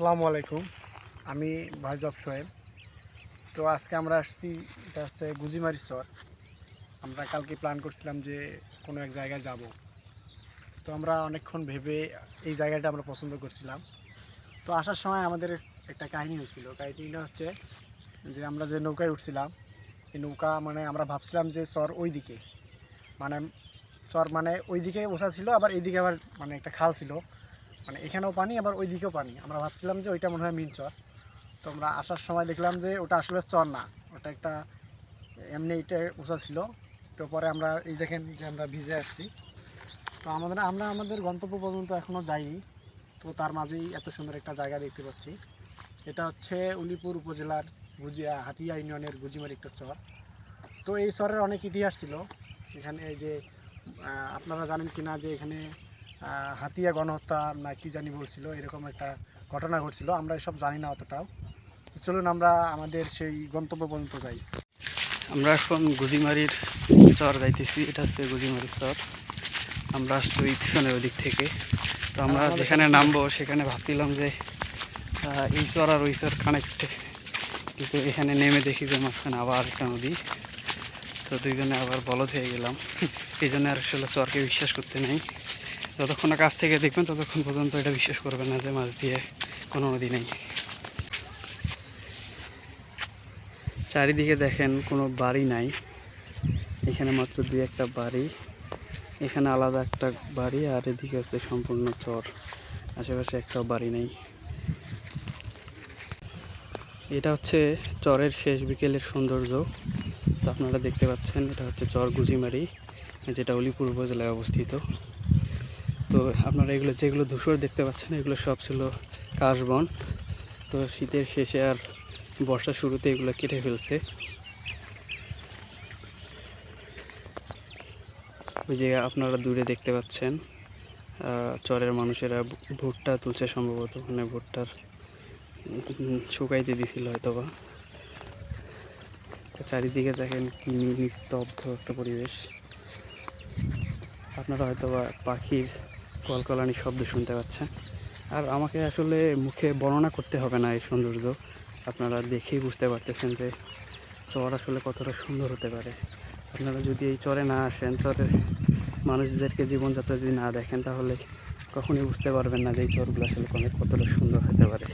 আসসালামু আলাইকুম। আমি ভাইজব সোহেল। তো আজকে আমরা আসছি, এটা হচ্ছে গুজিমারি চর। আমরা কালকে প্ল্যান করছিলাম যে কোনো এক জায়গায় যাব। তো আমরা অনেকক্ষণ ভেবে এই জায়গাটা আমরা পছন্দ করছিলাম। তো আসার সময় আমাদের একটা কাহিনী হয়েছিল। কাহিনীটা হচ্ছে যে আমরা যে নৌকায় উঠছিলাম, এই নৌকা মানে আমরা ভাবছিলাম যে চর ওই দিকে মানে চর মানে ওই দিকে বসা ছিল, আবার এইদিকে আবার মানে একটা খাল ছিল। মানে এখানেও পানি, আবার ওই দিকেও পানি। আমরা ভাবছিলাম যে ওইটা মনে হয় মিন চর তো আমরা আসার সময় দেখলাম যে ওটা আসলে চর না। ওটা একটা এমনি এটা উঁচা ছিল। তো পরে আমরা এই দেখেন যে আমরা ভিজে আসছি। তো আমাদের, আমরা আমাদের গন্তব্য পর্যন্ত এখনও যাইনি। তো তার মাঝেই এত সুন্দর একটা জায়গা দেখতে পাচ্ছি। এটা হচ্ছে উলিপুর উপজেলার গুজিয়া হাতিয়া ইউনিয়নের গুজিমারি একটা চর। তো এই চরের অনেক ইতিহাস ছিল। এখানে যে আপনারা জানেন কিনা যে এখানে হাতিয়া গণহত্যা না কি জানি বলছিল এরকম একটা ঘটনা ঘটছিল আমরা এসব জানি না অতটাও। তো চলুন আমরা আমাদের সেই গন্তব্য পর্যন্ত যাই। আমরা এখন গুজিমারির চর যাইতেছি এটা হচ্ছে গুজিমারির চর। আমরা আসছি ওই পিছনের ওদিক থেকে। তো আমরা যেখানে নামবো সেখানে ভাবছিলাম যে এই চর আর ওই চর কানেক্ট কিন্তু এখানে নেমে দেখি যে মাঝখানে আবার একটা নদী। তো দুইজনে আবার বলদ হয়ে গেলাম। এই জন্য আর আসলে চরকে বিশ্বাস করতে নেই। যতক্ষণ কাছ থেকে দেখবেন ততক্ষণ পর্যন্ত এটা বিশ্বাস করবেন না যে মাছ দিয়ে কোনো নদী নেই। চারিদিকে দেখেন কোনো বাড়ি নাই। এখানে মাত্র দুই একটা বাড়ি। এখানে আলাদা একটা বাড়ি আর এদিকে হচ্ছে সম্পূর্ণ চর। আশেপাশে একটাও বাড়ি নেই। এটা হচ্ছে চরের শেষ বিকেলের সৌন্দর্য। তো আপনারা দেখতে পাচ্ছেন, এটা হচ্ছে চর গুজিমারি, যেটা উলিপুর উপজেলায় অবস্থিত। তো আপনারা এগুলো যেগুলো ধূসর দেখতে পাচ্ছেন, এগুলো সব ছিল কাশবন। তো শীতের শেষে আর বর্ষার শুরুতে এগুলো কেটে ফেলছে। ওই যে আপনারা দূরে দেখতে পাচ্ছেন চরের মানুষেরা ভুট্টা তুলছে সম্ভবত ওখানে ভুট্টার শুকাইতে দিছিল হয়তো বা চারিদিকে দেখেন কি নিস্তব্ধ একটা পরিবেশ। আপনারা হয়তো বা পাখির কলকলানি শব্দ শুনতে পাচ্ছেন আর আমাকে আসলে মুখে বর্ণনা করতে হবে না এই সৌন্দর্য। আপনারা দেখেই বুঝতে পারতেছেন যে চর আসলে কতটা সুন্দর হতে পারে। আপনারা যদি এই চরে না আসেন, চরের মানুষদেরকে জীবনযাত্রা যদি না দেখেন, তাহলে কখনই বুঝতে পারবেন না যে এই চরগুলো আসলে কতটা সুন্দর হতে পারে।